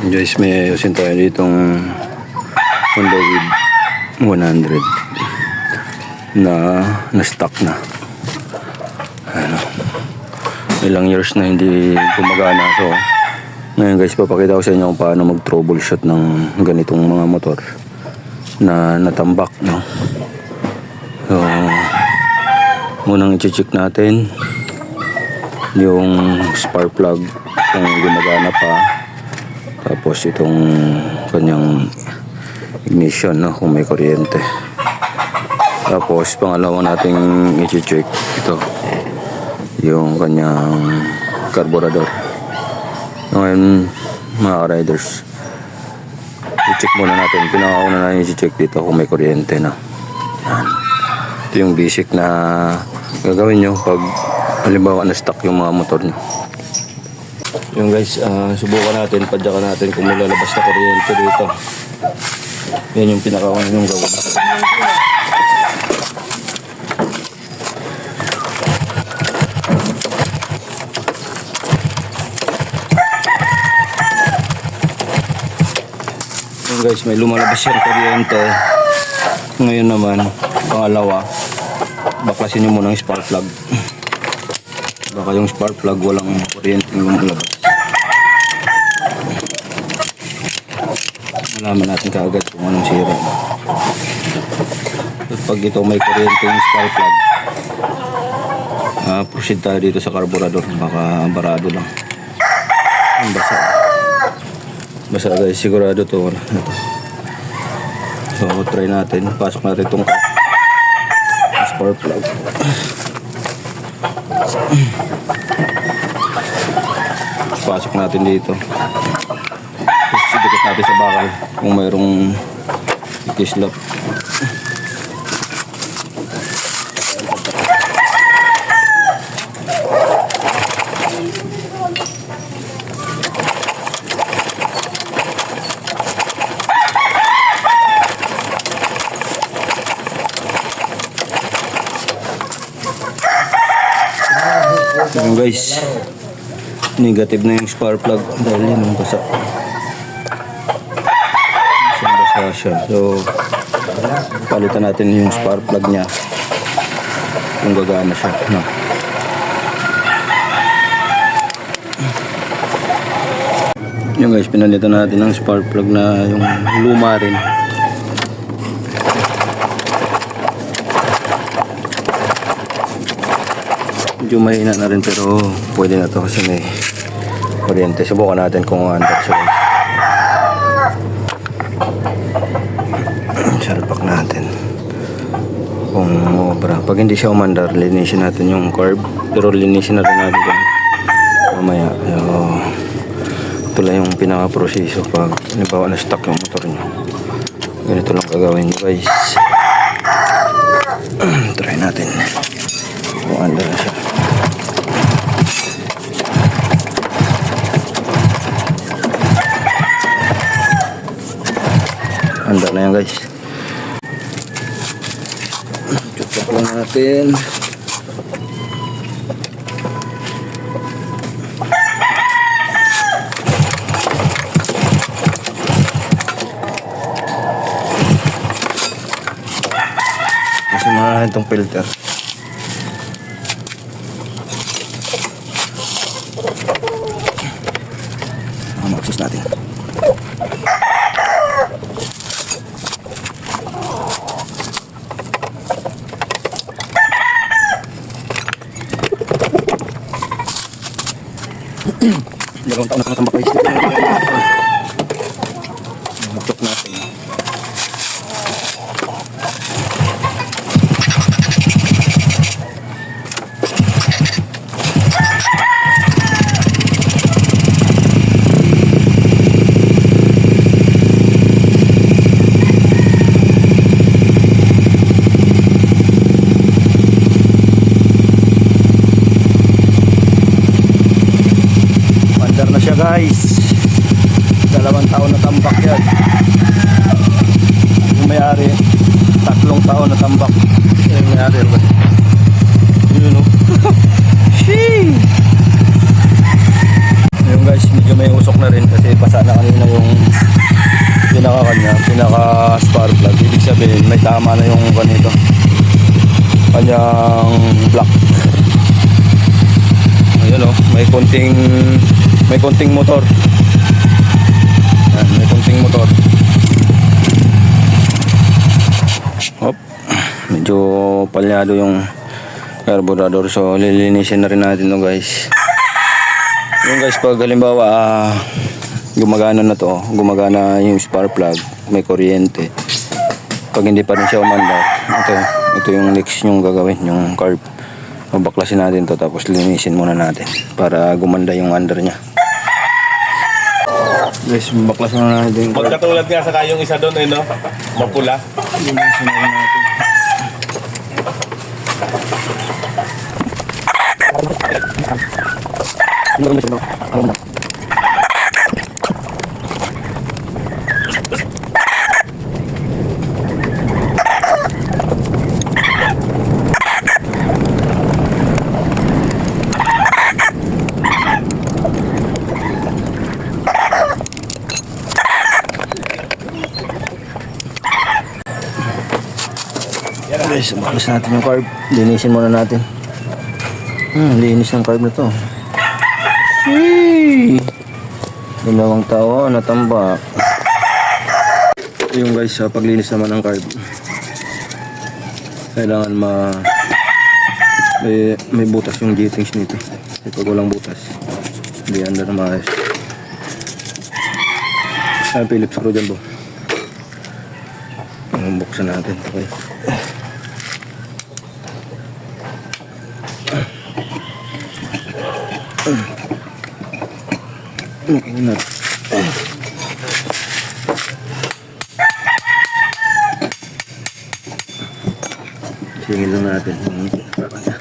Guys, may ayusin tayo ditong Honda Wave 100 na na-stock na. Ano, ilang years na hindi gumagana. So, ngayon guys, papakita ko sa inyo kung paano mag-troubleshoot ng ganitong mga motor na natambak, no? So, munang i-check natin yung spark plug kung gumagana pa tapos itong kanyang ignition no kung may kuryente. Tapos pangalawa nating i-check ito yung kanyang carburetor. Ngayon mga riders i-check muna natin. Pinakauna na i-check dito kung may kuryente na. Ito yung basic na gagawin nyo pag halimbawa na-stuck yung mga motor nyo yung guys, ah, subukan natin, padyakan natin kung may lalabas na kuryente dito. Yan yung pinakauna yung gawin. Yung guys, may lumalabas yung kuryente. Ngayon naman, pangalawa, baklasin nyo muna yung spark plug. Baka yung spark plug walang kuryente lumalabas. Malaman natin kaagad kung anong sira. At pag ito may kuryente yung spark plug, ah proceed tayo dito sa carburetor. Baka barado lang. Ang basa. Basa guys, sigurado to. So, try natin. Pasok natin itong spark plug. Pasok natin dito. Natin sa bakal kung mayroong kislap. Yung guys, negative na yung spark plug dahil yun ang basa. Siya. So, palitan natin yung spark plug niya kung gagana siya. No. Yung guys, pinalitan natin ng spark plug na yung luma rin. Medyo mahina na rin pero pwede na to kasi may kuryente. Subukan natin kung under siya. Salpak natin. Kung obra. Pag hindi siya umandar, linisin natin yung curb. Pero linisin na rin natin yan. Mamaya. Ito lang yung pinaka-proseso pag halimbawa na stuck yung motor nyo. Ganito lang gagawin nyo guys. Try natin. Kung na siya. Handa na yan guys. Tutok lang natin. Mga itong filter. Ah, maksus natin. guys dalawang taon na tambak yan. Yung mayari tatlong taon na tambak. Yung mayari ano yun o yun guys medyo may usok na rin kasi basa na kanina yung pinaka kanya pinaka spark plug. Ibig sabihin may tama na yung ganito. Kanyang black ayun o may konting may konting motor. May konting motor. Hop. Medyo palyado yung carburetor so lilinisin na rin natin to guys. Yung guys pag halimbawa ah, gumagana na to, gumagana yung spark plug, may kuryente. Pag hindi pa rin siya umandar, ito, ito yung next yung gagawin, yung carb. Mabaklasin natin to tapos linisin muna natin para gumanda yung under niya. Guys, baklasin muna natin yung. Magkatulad nga sa yung isa doon eh, no? Mapula. Linisin muna natin. Guys, baklas natin yung carb. Linisin muna natin. Hmm, linis ng carb na to. Yay! Dalawang tao natamba. Yung guys, sa paglinis naman ng carb. Kailangan ma may, may butas yung G-things nito. Kasi pag walang butas, hindi under na maayos. Ay, Phillips screw dyan po. Buksan natin. Okay. Ingat. Singil lang natin. Tigas.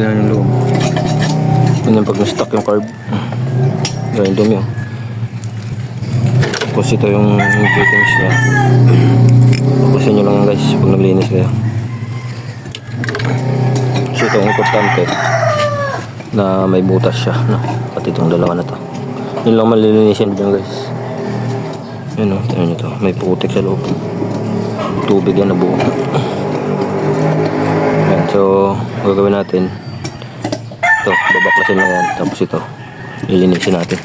Tingnan yung loob. Yung pag na-stuck yung carb. Ganyan dumi oh. Tapos ito yung fittings niya. Tapusin nyo lang guys pag naglinis kayo. So ito importante na may butas siya. No? Pati itong dalawa na to. Yun lang malilinisin dyan guys. Yun oh, tingnan nyo to. May putik sa loob. Tubig yan na buo. Yan, so gagawin natin babaklasin na yan. Tapos ito, lilinisin natin.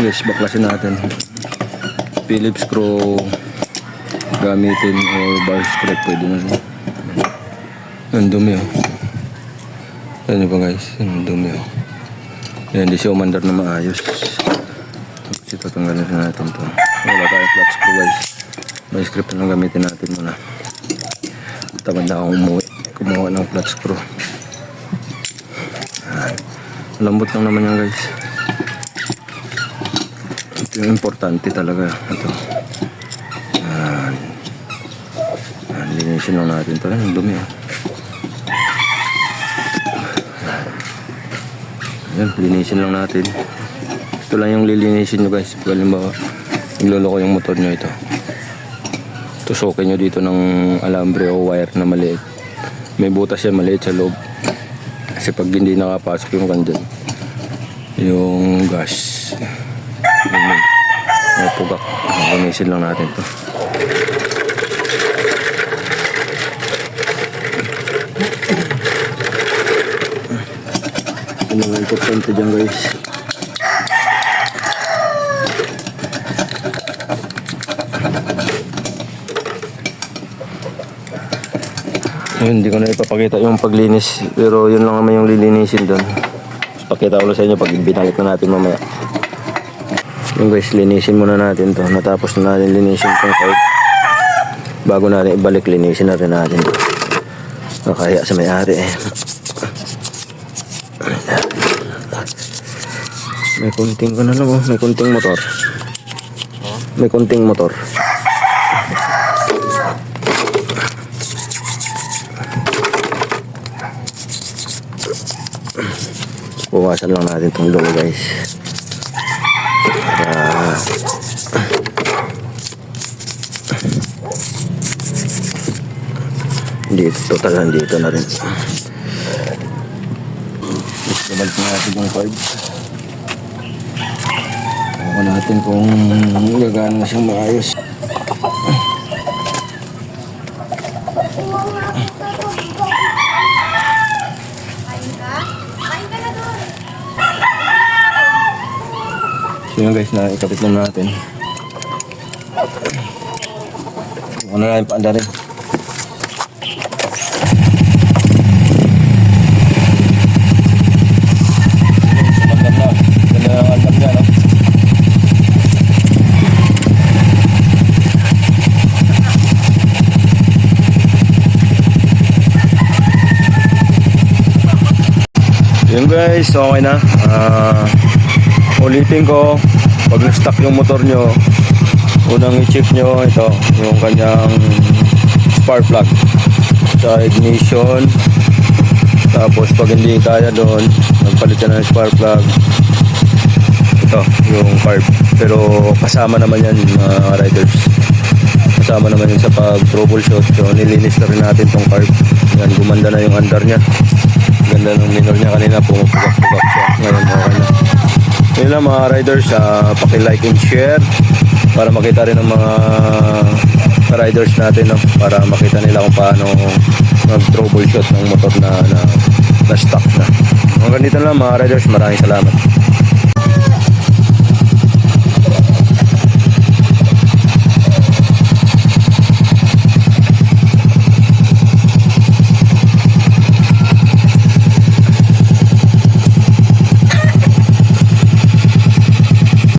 Yes, baklasin natin. Phillips screw gamitin or bar scrape pwede na ang dumi oh. Ayan nyo ba guys? Ang dumi oh. Ayan, hindi siya umandar na maayos. Tapos ito, tanggalin na natin to. Wala tayong flat screw guys. May script na gamitin natin muna. Tamad na akong umuwi. Kumuha ng flat screw. Ayan. Lambot lang naman yan guys. Ito yung importante talaga. Ito. Ayan. Ayan, linisin lang natin to. Ayan, ang dumi oh. Yan, linisin lang natin. Ito lang yung lilinisin nyo guys. Halimbawa, nagloloko yung motor nyo ito. Tusukin nyo dito ng alambre o wire na maliit. May butas yan maliit sa loob. Kasi pag hindi nakapasok yung kandyan, yung gas, yun yun. May pugak. Linisin lang natin to. Yung mga importante dyan guys. Hindi ko na ipapakita yung paglinis. Pero yun lang naman yung lilinisin doon. Pakita ko lang sa inyo pag binalik na natin mamaya. Yung guys, linisin muna natin to. Natapos na natin linisin tong part. bago natin ibalik, linisin na rin natin. Nakaya sa may-ari eh. May kunting ko na lang oh, may kunting motor. May kunting motor. Buwasan lang natin itong logo guys. Para dito, total dito na rin. Balik na natin yung cards. Ako natin kung gagana na siyang maayos. So yun guys, na ikapit na natin. Ano na yung paanda rin. Yun guys, okay na. Ah, ulitin ko, pag na-stuck yung motor nyo, unang i-check nyo ito, yung kanyang spark plug sa ignition. Tapos pag hindi kaya doon, magpalit ka na ng spark plug. Ito, yung carb. Pero kasama naman yan mga riders. Kasama naman yun sa pag-troubleshoot. So nilinis na rin natin tong carb. Yan, gumanda na yung andar niya. Ganda ng minor niya kanina, pumupugak-pugak siya. Ngayon, okay na. Yun lang mga riders, uh, paki-like and share para makita rin ng mga riders natin no? para makita nila kung paano mag-troubleshoot ng motor na, na, na stuck na. Hanggang dito lang mga riders, maraming salamat.